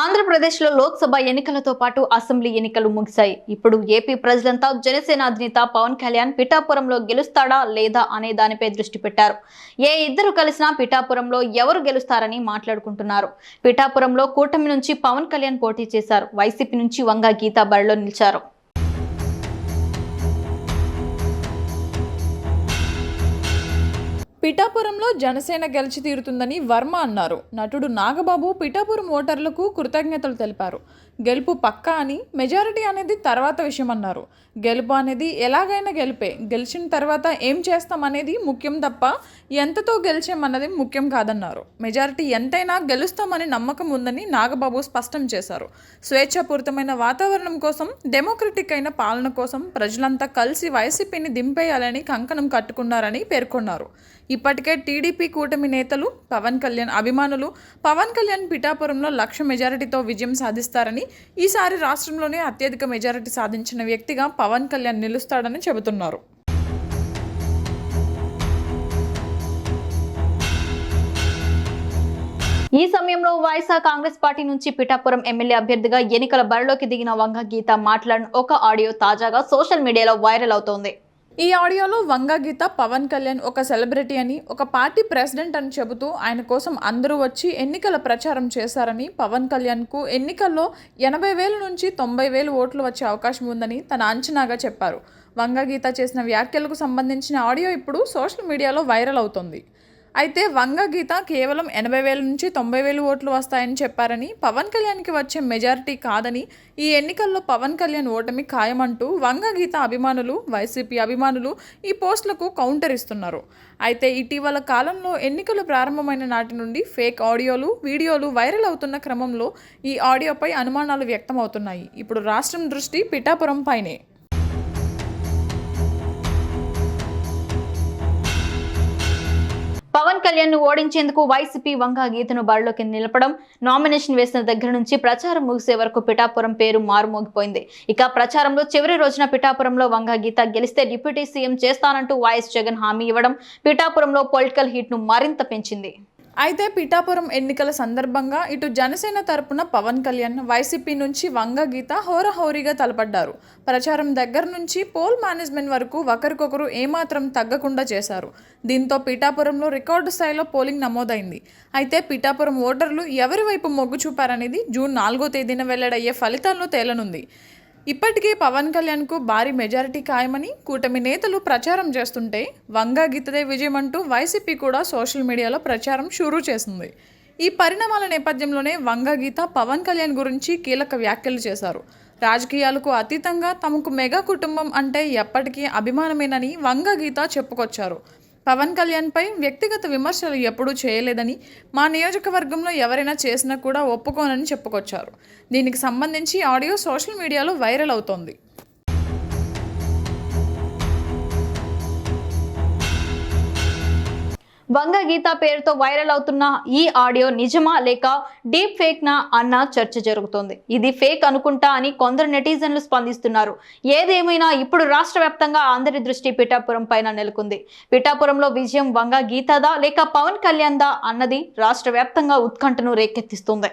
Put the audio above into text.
ఆంధ్రప్రదేశ్లో లోక్సభ ఎన్నికలతో పాటు అసెంబ్లీ ఎన్నికలు ముగిశాయి. ఇప్పుడు ఏపీ ప్రజలంతా జనసేన అధినేత పవన్ కళ్యాణ్ పిఠాపురంలో గెలుస్తాడా లేదా అనే దానిపై దృష్టి పెట్టారు. ఏ ఇద్దరు కలిసినా పిఠాపురంలో ఎవరు గెలుస్తారని మాట్లాడుకుంటున్నారు. పిఠాపురంలో కూటమి నుంచి పవన్ కళ్యాణ్ పోటీ చేశారు. వైసీపీ నుంచి వంగ గీతా బరిలో నిలిచారు. పిఠాపురంలో జనసేన గెలిచి తీరుతుందని వర్మ అన్నారు. నటుడు నాగబాబు పిఠాపురం ఓటర్లకు కృతజ్ఞతలు తెలిపారు. గెలుపు పక్కా అని మెజారిటీ అనేది తర్వాత విషయం అన్నారు గెలుపు అనేది ఎలాగైనా గెలిపే. గెలిచిన తర్వాత ఏం చేస్తాం అనేది ముఖ్యం తప్ప ఎంతతో గెలిచామన్నది ముఖ్యం కాదన్నారు. మెజారిటీ ఎంతైనా గెలుస్తామని నమ్మకం ఉందని నాగబాబు స్పష్టం చేశారు. స్వేచ్ఛాపూరితమైన వాతావరణం కోసం డెమోక్రటిక్ అయిన పాలన కోసం ప్రజలంతా కలిసి వైసీపీని దింపేయాలని కంకణం కట్టుకున్నారని పేర్కొన్నారు. ఇప్పటికే టీడీపీ కూటమి నేతలు పవన్ కళ్యాణ్ అభిమానులు పవన్ కళ్యాణ్ పిఠాపురంలో లక్ష మెజారిటీతో విజయం సాధిస్తారని ఈసారి రాష్ట్రంలోనే అత్యధిక మెజారిటీ సాధించిన వ్యక్తిగా పవన్ కళ్యాణ్ నిలుస్తాడని చెబుతున్నారు. ఈ సమయంలో వైఎస్ఆర్ కాంగ్రెస్ పార్టీ నుంచి పిఠాపురం ఎమ్మెల్యే అభ్యర్థిగా ఎన్నికల బరిలోకి దిగిన వంగ గీత మాట్లాడిన ఒక ఆడియో తాజాగా సోషల్ మీడియాలో వైరల్ అవుతోంది. ఈ ఆడియోలో వంగగీత పవన్ కళ్యాణ్ ఒక సెలబ్రిటీ అని ఒక పార్టీ ప్రెసిడెంట్ అని చెబుతూ ఆయన కోసం అందరూ వచ్చి ఎన్నికల ప్రచారం చేశారని పవన్ కళ్యాణ్కు ఎన్నికల్లో ఎనభై వేల నుంచి తొంభై వేలు ఓట్లు వచ్చే అవకాశం ఉందని తన అంచనాగా చెప్పారు. వంగా గీత చేసిన వ్యాఖ్యలకు సంబంధించిన ఆడియో ఇప్పుడు సోషల్ మీడియాలో వైరల్ అవుతోంది. అయితే వంగ గీత కేవలం ఎనభై వేల నుంచి తొంభై వేలు ఓట్లు వస్తాయని చెప్పారని పవన్ కళ్యాణ్కి వచ్చే మెజారిటీ కాదని ఈ ఎన్నికల్లో పవన్ కళ్యాణ్ ఓటమి ఖాయమంటూ వంగ గీత అభిమానులు వైసీపీ అభిమానులు ఈ పోస్టులకు కౌంటర్ ఇస్తున్నారు. అయితే ఇటీవల కాలంలో ఎన్నికలు ప్రారంభమైన నాటి నుండి ఫేక్ ఆడియోలు వీడియోలు వైరల్ అవుతున్న క్రమంలో ఈ ఆడియోపై అనుమానాలు వ్యక్తమవుతున్నాయి. ఇప్పుడు రాష్ట్రం దృష్టి పిఠాపురం పైనే. కళ్యాణ్ను ఓడించేందుకు వైసీపీ వంగ గీతను బరిలోకి నిలపడం నామినేషన్ వేసిన దగ్గర నుంచి ప్రచారం ముగిసే వరకు పిఠాపురం పేరు మారుమోగిపోయింది. ఇక ప్రచారంలో చివరి రోజున పిఠాపురంలో వంగ గీత గెలిస్తే డిప్యూటీ సీఎం చేస్తానంటూ వైఎస్ జగన్ హామీ ఇవ్వడం పిఠాపురంలో పొలిటికల్ హీట్ను మరింత పెంచింది. అయితే పిఠాపురం ఎన్నికల సందర్భంగా ఇటు జనసేన తరపున పవన్ కళ్యాణ్ వైసీపీ నుంచి వంగ గీత హోరహోరీగా తలపడ్డారు. ప్రచారం దగ్గర నుంచి పోల్ మేనేజ్మెంట్ వరకు ఒకరికొకరు ఏమాత్రం తగ్గకుండా చేశారు. దీంతో పిఠాపురంలో రికార్డు స్థాయిలో పోలింగ్ నమోదైంది. అయితే పిఠాపురం ఓటర్లు ఎవరి వైపు మొగ్గు చూపారనేది జూన్ నాలుగో తేదీన వెల్లడయ్యే ఫలితాల్లో తేలనుంది. ఇప్పటికే పవన్ కళ్యాణ్కు భారీ మెజారిటీ ఖాయమని కూటమి నేతలు ప్రచారం చేస్తుంటే వంగా గీతదే విజయం అంటూ వైసీపీ కూడా సోషల్ మీడియాలో ప్రచారం షురూ చేసింది. ఈ పరిణామాల నేపథ్యంలోనే వంగా గీత పవన్ కళ్యాణ్ గురించి కీలక వ్యాఖ్యలు చేశారు. రాజకీయాలకు అతీతంగా తమకు మెగా కుటుంబం అంటే ఎప్పటికీ అభిమానమేనని వంగ గీత చెప్పుకొచ్చారు. పవన్ కళ్యాణ్పై వ్యక్తిగత విమర్శలు ఎప్పుడూ చేయలేదని మా నియోజకవర్గంలో ఎవరైనా చేసినా కూడా ఒప్పుకోనని చెప్పుకొచ్చారు. దీనికి సంబంధించి ఆడియో సోషల్ మీడియాలో వైరల్ అవుతోంది. వంగ గీత పేరుతో వైరల్ అవుతున్న ఈ ఆడియో నిజమా లేక డీప్ ఫేక్ నా అన్న చర్చ జరుగుతోంది. ఇది ఫేక్ అనుకుంటా అని కొందరు నెటిజన్లు స్పందిస్తున్నారు. ఏదేమైనా ఇప్పుడు రాష్ట్ర వ్యాప్తంగా అందరి దృష్టి పిఠాపురం పైన నెలకొంది. పిఠాపురంలో విజయం వంగ గీతదా లేక పవన్ కళ్యాణ్ దా అన్నది రాష్ట్ర వ్యాప్తంగా ఉత్కంఠను రేకెత్తిస్తుంది.